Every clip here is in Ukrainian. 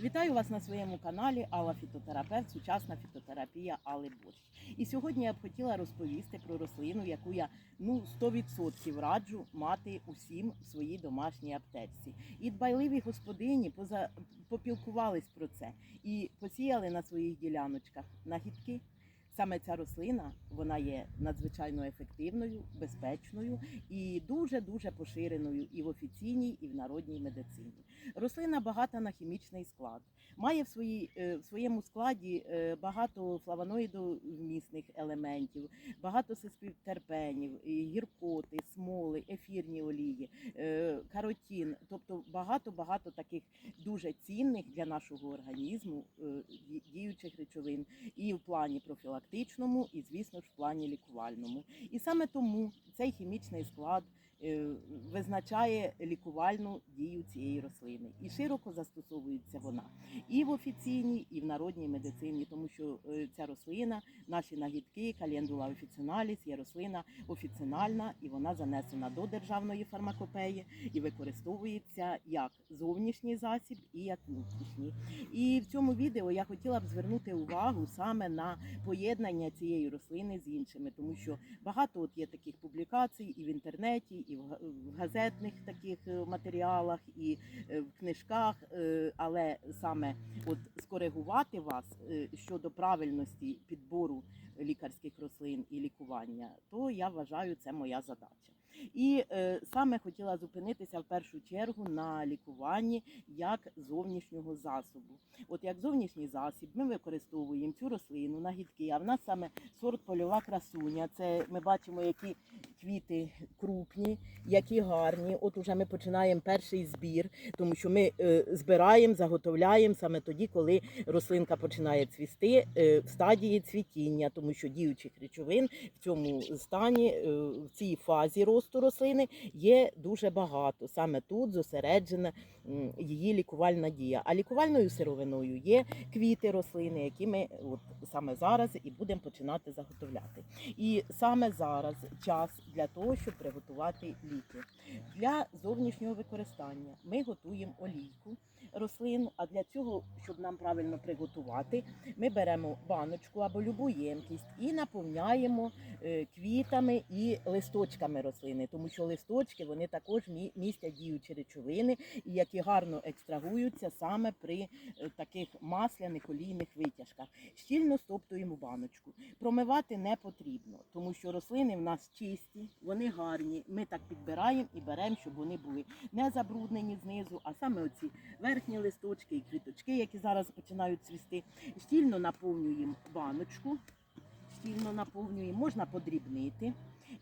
Вітаю вас на своєму каналі Алла Фітотерапевт, сучасна фітотерапія Алли Борщ. І сьогодні я б хотіла розповісти про рослину, яку я ну 100% раджу мати усім в своїй домашній аптечці. І дбайливі господині поза попілкувались про це і посіяли на своїх діляночках нагідки. Саме ця рослина вона є надзвичайно ефективною, безпечною і дуже дуже поширеною і в офіційній, і в народній медицині. Рослина багата на хімічний склад, має в, своїй, е, в своєму складі е, багато флавоноїдовмісних елементів, багато сестрівтерпенів, гіркоти, смоли, ефірні олії, е, каротін, тобто багато-багато таких дуже цінних для нашого організму діючих речовин і в плані профілактичному, і звісно ж в плані лікувальному. І саме тому цей хімічний склад визначає лікувальну дію цієї рослини. І широко застосовується вона і в офіційній, і в народній медицині, тому що е, ця рослина, наші нагідки, календула офіціналіс, є рослина офіцинальна і вона занесена до державної фармакопеї і використовується як зовнішній засіб і як внутрішній. І в цьому відео я хотіла б звернути увагу саме на поєднання цієї рослини з іншими, тому що багато от є таких публікацій і в інтернеті, і в газетних таких е, матеріалах, і е, в книжках. е, Але саме от скоригувати вас щодо правильності підбору лікарських рослин і лікування, то я вважаю, це моя задача. І е, саме хотіла зупинитися в першу чергу на лікуванні як зовнішнього засобу. От як зовнішній засіб ми використовуємо цю рослину на гідки, а в нас саме сорт польова красуня. Це ми бачимо, які квіти крупні, які гарні. От уже ми починаємо перший збір, тому що ми е, збираємо, заготовляємо саме тоді, коли рослинка починає цвісти е, в стадії цвітіння, тому що діючих речовин в цьому стані, е, в цій фазі росту рослини є дуже багато. Саме тут зосереджена її лікувальна дія. А лікувальною сировиною є квіти рослини, які ми от саме зараз і будемо починати заготовляти. І саме зараз час для того, щоб приготувати ліки. Для зовнішнього використання ми готуємо олійку рослин. А для цього, щоб нам правильно приготувати, ми беремо баночку або любу ємкість і наповняємо е, квітами і листочками рослини, тому що листочки вони також мі- містять діючі речовини, які гарно екстрагуються саме при е, таких масляних олійних витяжках. Щільно стоптуємо баночку. Промивати не потрібно, тому що рослини в нас чисті, вони гарні. Ми так підбираємо і беремо, щоб вони були не забруднені знизу, а саме оці верхні листочки і квіточки, які зараз починають цвісти. Щільно наповнюємо баночку, щільно наповнюємо, можна подрібнити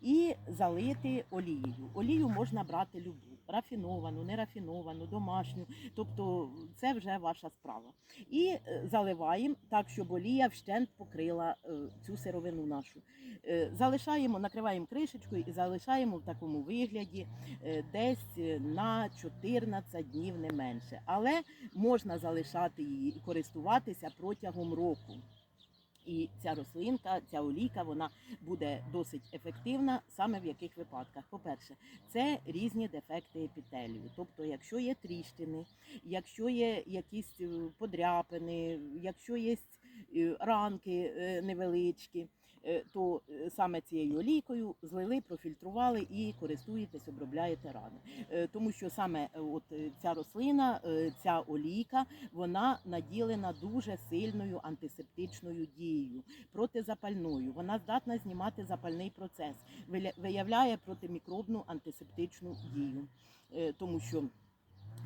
і залити олією. Олію можна брати любу. Рафіновану, нерафіновану, домашню, тобто це вже ваша справа. І е, заливаємо так, щоб олія вщент покрила е, цю сировину нашу. Е, Залишаємо, накриваємо кришечкою і залишаємо в такому вигляді десь на 14 днів не менше. Але можна залишати її і користуватися протягом року. І ця рослинка, ця олійка, вона буде досить ефективна саме в яких випадках. По-перше, це різні дефекти епітелію. Тобто, якщо є тріщини, якщо є якісь е, подряпини, якщо є е, ранки е, невеличкі, то е, саме цією олійкою злили, профільтрували і користуєтесь, обробляєте рани. Е, Тому що саме е, от е, ця рослина, е, ця олійка, вона наділена дуже сильною антисептичною дією, протизапальною. Вона здатна знімати запальний процес, виявляє протимікробну антисептичну дію, Е, тому що.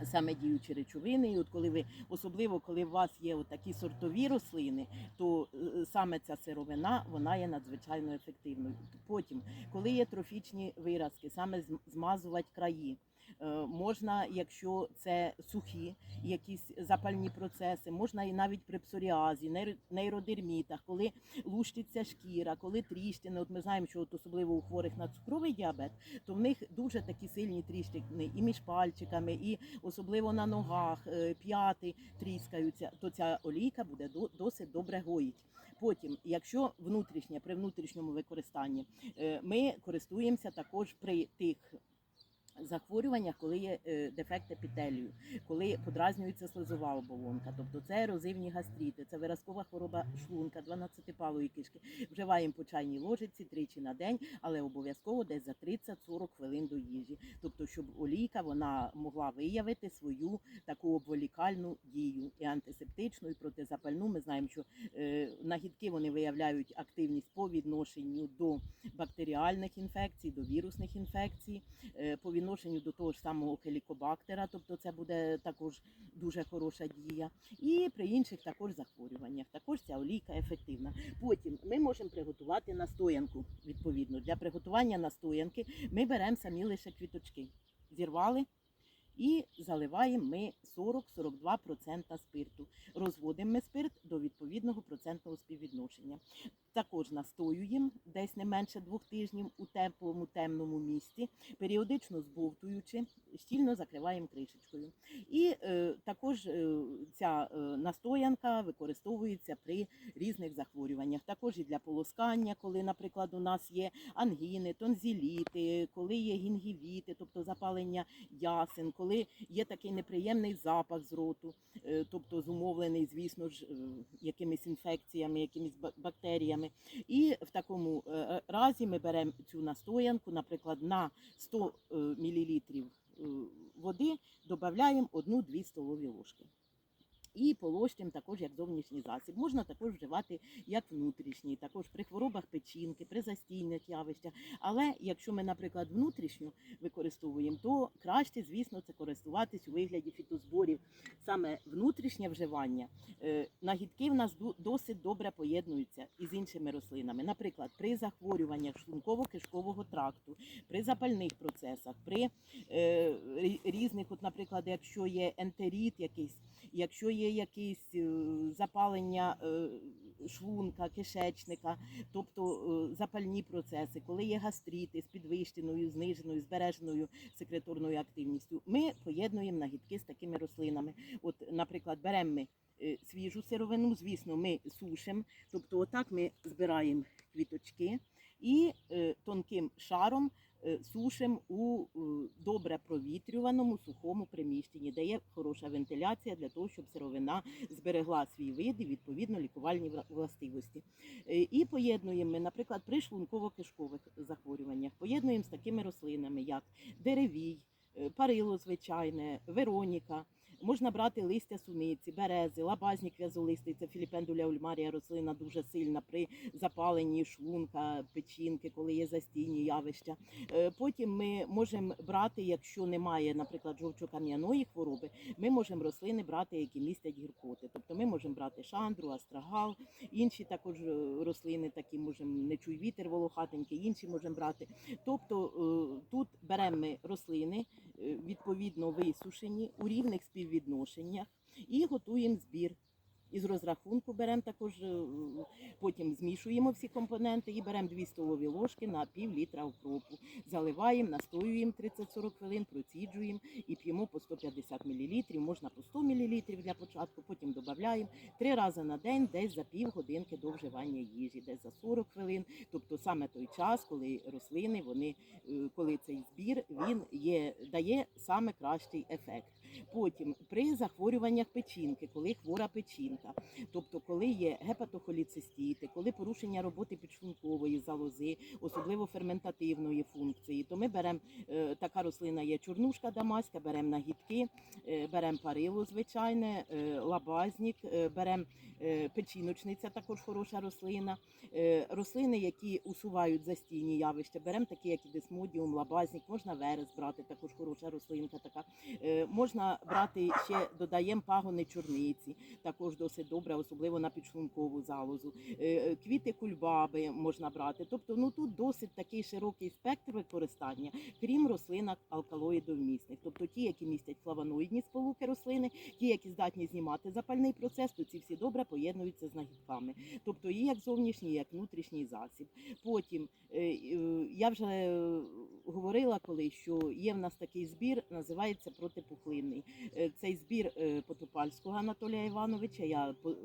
Саме діючі речовини, і от коли ви, особливо коли у вас є такі сортові рослини, то е, саме ця сировина вона є надзвичайно ефективною. Потім, коли є трофічні виразки, саме змазувати краї. Е, Можна, якщо це сухі якісь запальні процеси, можна і навіть при псоріазі, нейро- нейродермітах, коли лущиться шкіра, коли тріщини. От ми знаємо, що от особливо у хворих на цукровий діабет, то в них дуже такі сильні тріщини і між пальчиками, і особливо на ногах, е, п'яти тріскаються, то ця олійка буде до- досить добре гоїть. Потім, якщо внутрішнє, при внутрішньому використанні, е, ми користуємося також при тих захворюваннях, коли є е, дефект епітелію, коли подразнюється слизова оболонка, тобто це ерозивні гастріти, це виразкова хвороба шлунка, 12-палої кишки. Вживаємо по чайній ложиці тричі на день, але обов'язково десь за 30-40 хвилин до їжі. Тобто, щоб олійка вона могла виявити свою таку обволікальну дію і антисептичну, і протизапальну. Ми знаємо, що е, нагідки вони виявляють активність по відношенню до бактеріальних інфекцій, до вірусних інфекцій, е, по відношенню до того ж самого хелікобактера, тобто це буде також дуже хороша дія. І при інших також захворюваннях. Також ця олійка ефективна. Потім ми можемо приготувати настоянку. Відповідно, для приготування настоянки ми беремо самі лише квіточки. Зірвали. І заливаємо ми 40-42% спирту. Розводимо ми спирт до відповідного процентного співвідношення. Також настоюємо десь не менше двох тижнів у теплому темному місці, періодично збовтуючи, щільно закриваємо кришечкою. І е, також е, ця е, настоянка використовується при різних захворюваннях. Також і для полоскання, коли, наприклад, у нас є ангіни, тонзіліти, коли є гінгівіти, тобто запалення ясен, коли є такий неприємний запах з роту, е, тобто зумовлений, звісно ж, е, якимись інфекціями, якимись бактеріями. І в такому е, разі ми беремо цю настоянку, наприклад, на 100 мл води додаємо 1-2 столові ложки. І полощем також як зовнішній засіб. Можна також вживати як внутрішній, також при хворобах печінки, при застійних явищах. Але якщо ми, наприклад, внутрішню використовуємо, то краще, звісно, це користуватись у вигляді фітозборів. Саме внутрішнє вживання. Е, Нагідки в нас досить добре поєднуються із іншими рослинами. Наприклад, при захворюваннях шлунково-кишкового тракту, при запальних процесах, при е, різних, от, наприклад, якщо є ентеріт якийсь, якщо є якісь е, запалення е, шлунка, кишечника, тобто е, запальні процеси, коли є гастрити з підвищеною, зниженою, збереженою секреторною активністю, ми поєднуємо нагідки з такими рослинами. От, наприклад, беремо ми свіжу сировину, звісно, ми сушимо, тобто отак ми збираємо квіточки і тонким шаром сушимо у е, добре провітрюваному сухому приміщенні, де є хороша вентиляція для того, щоб сировина зберегла свій вид і відповідно лікувальні властивості. Е, І поєднуємо ми, наприклад, при шлунково-кишкових захворюваннях, поєднуємо з такими рослинами, як деревій, е, парило звичайне, вероніка. Можна брати листя суниці, берези, лабазник в'язолистий, це філіпендуля ульмарія рослина дуже сильна при запаленні шлунка, печінки, коли є застійні явища. Е, Потім ми можемо брати, якщо немає, наприклад, жовчокам'яної хвороби, ми можемо рослини брати, які містять гіркоти. Тобто ми можемо брати шандру, астрагал, інші також е, рослини, такі можемо не чуй вітер волохатенький, інші можемо брати. Тобто е, тут беремо ми рослини, відповідно висушені у рівних співвідношеннях і готуємо збір. Із розрахунку беремо також, е, потім змішуємо всі компоненти і беремо 2 столові ложки на пів літра укропу. Заливаємо, настоюємо 30-40 хвилин, проціджуємо і п'ємо по 150 мл, можна по 100 мл для початку, потім додаємо три рази на день, десь за пів годинки до вживання їжі, десь за 40 хвилин. Тобто саме той час, коли рослини, вони, е, коли цей збір він є, дає саме кращий ефект. Потім при захворюваннях печінки, коли хвора печінка, тобто коли є гепатохоліцистіти, коли порушення роботи підшлункової залози, особливо ферментативної функції, то ми беремо е, така рослина є чорнушка дамаська, беремо нагідки, е, беремо парило звичайне, е, лабазнік, беремо печіночниця, також хороша рослина. Рослини, які усувають застійні явища, беремо такі, як і десмодіум, лабазнік, можна верес брати, також хороша рослинка така. Можна брати ще додаємо пагони чорниці, також досить добре, особливо на підшлункову залозу. Е, е, Квіти кульбаби можна брати. Тобто, ну тут досить такий широкий спектр використання, крім рослинок алкалоїдовмісних. Тобто ті, які містять флавоноїдні сполуки рослини, ті, які здатні знімати запальний процес, то ці всі добре поєднуються з нагідками. Тобто і як зовнішній, як внутрішній засіб. Потім е, я вже говорила колись, що є в нас такий збір, називається протипухлинний. Цей збір Потопальського Анатолія Івановича. Я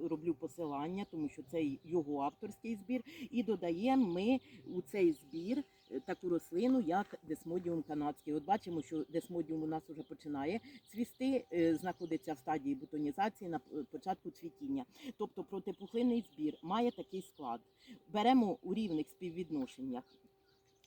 роблю посилання, тому що це його авторський збір. І додаємо ми у цей збір е, таку рослину, як десмодіум канадський. От бачимо, що десмодіум у нас вже починає цвісти, е, знаходиться в стадії бутонізації на початку цвітіння. Тобто протипухлинний збір має такий склад. Беремо у рівних співвідношеннях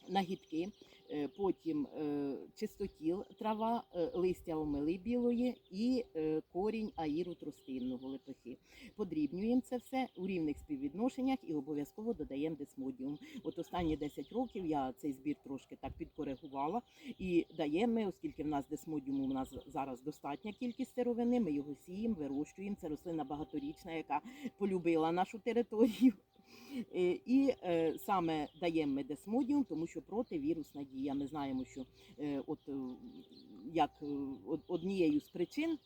нагідки, е, потім е, чистотіл, трава, е, листя омели білої і корінь аїру тростинного лепехи. Подрібнюємо це все у рівних співвідношеннях і обов'язково додаємо десмодіум. От останні 10 років я цей збір трошки так підкоригувала і даємо, оскільки в нас десмодіуму у нас зараз достатня кількість сировини, ми його сіємо, вирощуємо. Це рослина багаторічна, яка полюбила нашу територію. Е, І е, саме даємо ми десмодіум, тому що противірусна дія. Ми знаємо, що е, от як од- однією з причин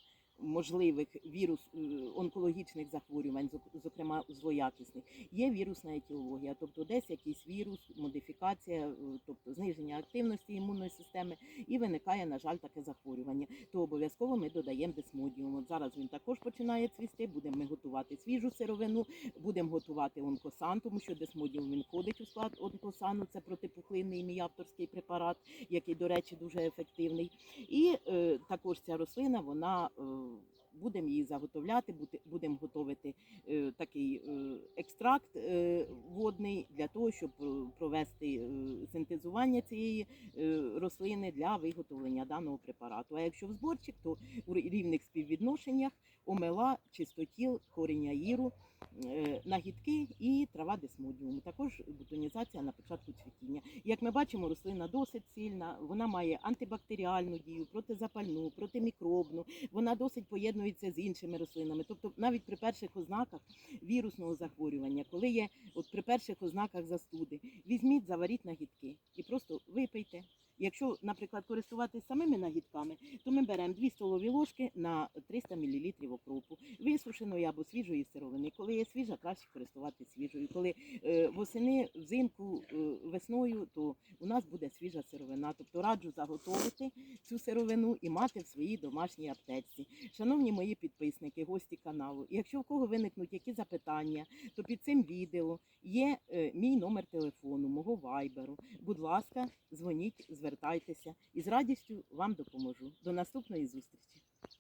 можливих вірус е, онкологічних захворювань, зокрема злоякісних, є вірусна етіологія, тобто десь якийсь вірус, модифікація, е, тобто зниження активності імунної системи, і виникає, на жаль, таке захворювання. То обов'язково ми додаємо десмодіум. От зараз він також починає цвісти. Будемо ми готувати свіжу сировину, будемо готувати онкосан, тому що десмодіум він входить у склад онкосану. Це протипухлинний мій авторський препарат, який, до речі, дуже ефективний. І е, також ця рослина, вона е, будемо її заготовляти, будемо готувати е, такий е, екстракт е, водний для того, щоб е, провести е, синтезування цієї рослини для виготовлення даного препарату. А якщо в зборчик, то у рівних співвідношеннях омела, чистотіл, корінь аїру, е, нагідки і трава десмодіуму. Також бутонізація на початку цвітіння. Як ми бачимо, рослина досить сильна, вона має антибактеріальну дію, протизапальну, протимікробну, вона досить поєднується з іншими рослинами. Тобто навіть при перших ознаках вірусного захворювання, коли є от при перших ознаках застуди, візьміть, заваріть нагідки і просто випийте. Якщо, наприклад, користуватись самими нагідками, то ми беремо 2 столові ложки на 300 мл окропу, висушеної або свіжої сировини. Коли є свіжа, краще користуватися свіжою. Коли е, восени, взимку, е, весною, то у нас буде свіжа сировина. Тобто раджу заготовити цю сировину і мати в своїй домашній аптечці. Шановні мої підписники, гості каналу, якщо у кого виникнуть які запитання, то під цим відео є е, мій номер телефону, мого вайберу. Будь ласка, дзвоніть, звертайтеся і з радістю вам допоможу. До наступної зустрічі.